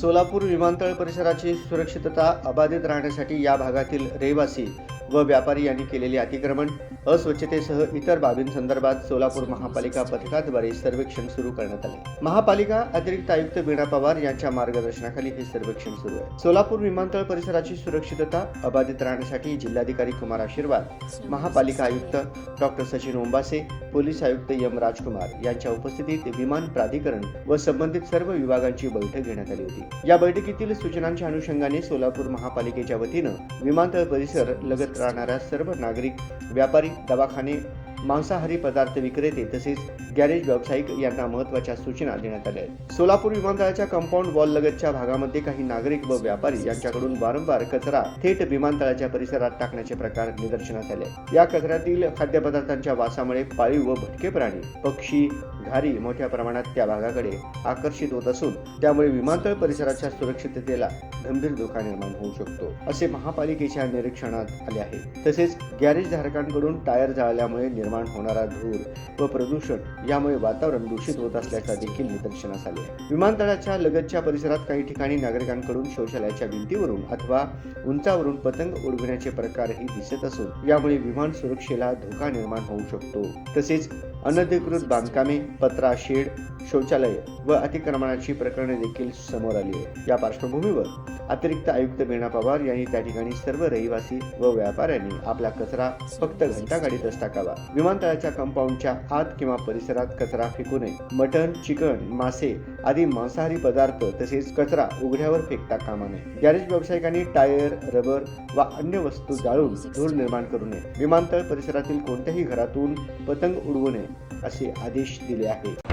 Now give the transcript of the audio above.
सोलापूर विमानतळ परिसराची सुरक्षितता अबाधित राहण्यासाठी या भागातील रहिवासी व व्यापारी यांनी केलेले अतिक्रमण अस्वच्छतेसह इतर बाबींसंदर्भात सोलापूर महापालिका पथकाद्वारे सर्वेक्षण सुरू करण्यात आले. महापालिका अतिरिक्त आयुक्त वीणा पवार यांच्या मार्गदर्शनाखाली हे सर्वेक्षण सुरू आहे. सोलापूर विमानतळ परिसराची सुरक्षितता अबाधित राहण्यासाठी जिल्हाधिकारी कुमार आशीर्वाद महापालिका आयुक्त डॉक्टर सचिन ओंबासे पोलीस आयुक्त एम राजकुमार यांच्या उपस्थितीत विमान प्राधिकरण व संबंधित सर्व विभागांची बैठक घेण्यात आली होती. या बैठकीतील सूचनांच्या अनुषंगाने सोलापूर महापालिकेच्या वतीनं विमानतळ परिसर लगत राहणाऱ्या सर्व नागरिक व्यापारी दवाखाने मांसाहारी पदार्थ विक्रेते तसेच गॅरेज व्यावसायिक यांना महत्त्वाच्या सूचना देण्यात आल्या आहेत. सोलापूर विमानतळाच्या कंपाऊंड वॉल लगतच्या भागामध्ये काही नागरिक व व्यापारी यांच्याकडून वारंवार कचरा थेट विमानतळाच्या परिसरात टाकण्याचे प्रकार निदर्शनास आले. या कचऱ्यातील खाद्यपदार्थांच्या वासामुळे पाळीव व भटके प्राणी पक्षी घारी मोठ्या प्रमाणात त्या भागाकडे आकर्षित होत असून त्यामुळे विमानतळ परिसराच्या सुरक्षिततेला गंभीर धोका निर्माण होऊ शकतो असे महापालिकेच्या निरीक्षणात आले आहे. तसेच गॅरेज धारकांकडून टायर जाळल्यामुळे निर्माण होणारा धूर व प्रदूषण यामुळे वातावरण दूषित होत असल्याचा देखील निदर्शनास आले विमानतळाच्या लगतच्या परिसरात काही ठिकाणी नागरिकांकडून शौचालयाच्या भिंतीवरून अथवा उंचावरून पतंग उडविण्याचे प्रकारही दिसत असून यामुळे विमान सुरक्षेला धोका निर्माण होऊ शकतो. तसेच अनधिकृत बांधकामे पत्रा शेड शौचालय व अतिक्रमणाची प्रकरणे देखील समोर आली आहे या पार्श्वभूमीवर अतिरिक्त आयुक्त वीणा पवार यांनी त्या ठिकाणी सर्व रहिवासी व व्यापाऱ्यांनी आपला कचरा फक्त घंटागाडीतच टाकावा विमानतळाच्या कंपाऊंडच्या आत किंवा परिसरात कचरा फेकू नये. मटण चिकन मासे आदी मांसाहारी पदार्थ तसेच कचरा उघड्यावर फेकता कामा नये. गॅरेज व्यावसायिकांनी टायर रबर व अन्य वस्तू जाळून धूर निर्माण करू नये. विमानतळ परिसरातील कोणत्याही घरातून पतंग उडवू नये असे आदेश दिले आहेत.